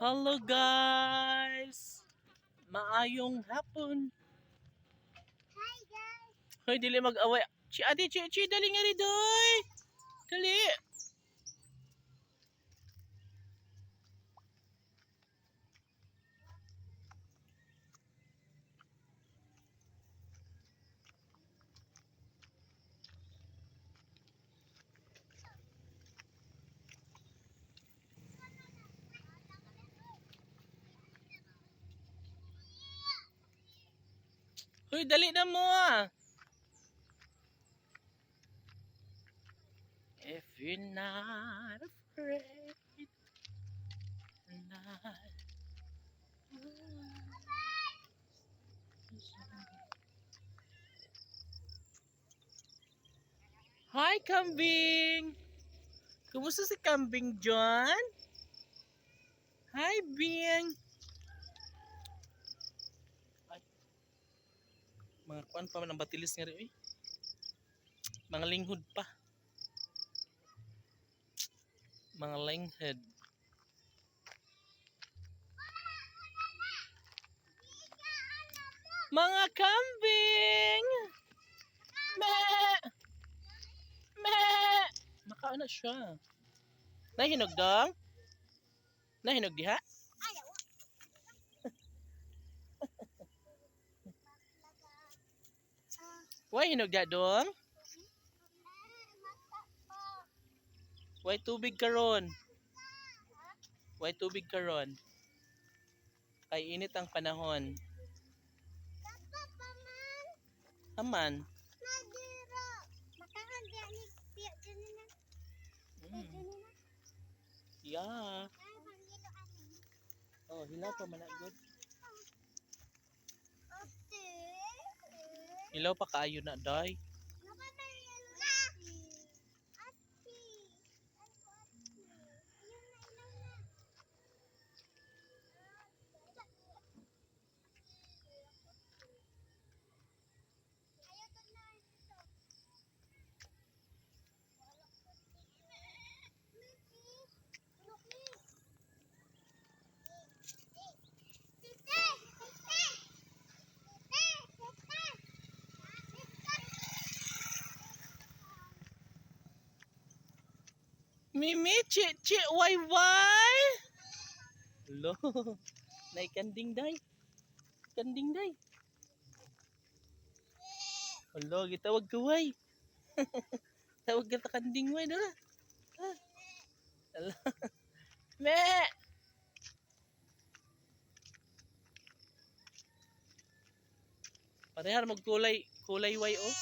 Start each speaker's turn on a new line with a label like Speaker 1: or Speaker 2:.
Speaker 1: Hello guys! Maayong hapon.
Speaker 2: Hi guys!
Speaker 1: Hoy, dili mag-away. Chi, ate, chi, chi, dali nga rin, doy! Dali! Hoy, dali na mo ah! If you're not afraid, not... Hi, Kambing! Kumusta si Kambing John? Hi, Bing! Ay. Mga kuan pa man batilis nga rin eh. Mga linghod pa. Mga linghod. Mga kambing! Me! Me! Makaana siya. Nahinog dong? Nahinog diha?
Speaker 2: Ayaw! Ah,
Speaker 1: Why hinog diha dong? Why tubig karon? Why tubig karon? Kay init ang panahon. Aman. Mm. Yeah. Oh, hilaw pa man good.
Speaker 2: Ate.
Speaker 1: Hilaw pa kaayo na day.
Speaker 2: Nakanayan na. Ate. Ano ate? Ayun na, ilaw na. Ayaw to na ito.
Speaker 1: Mimi, chi, chi, why, why? Lo, nay kanding day. Kanding day. Hello, gitawag ka way. Tawag ka ta kanding way dala. Ah. Hello. Me. Parehar magkulay, kulay way oh.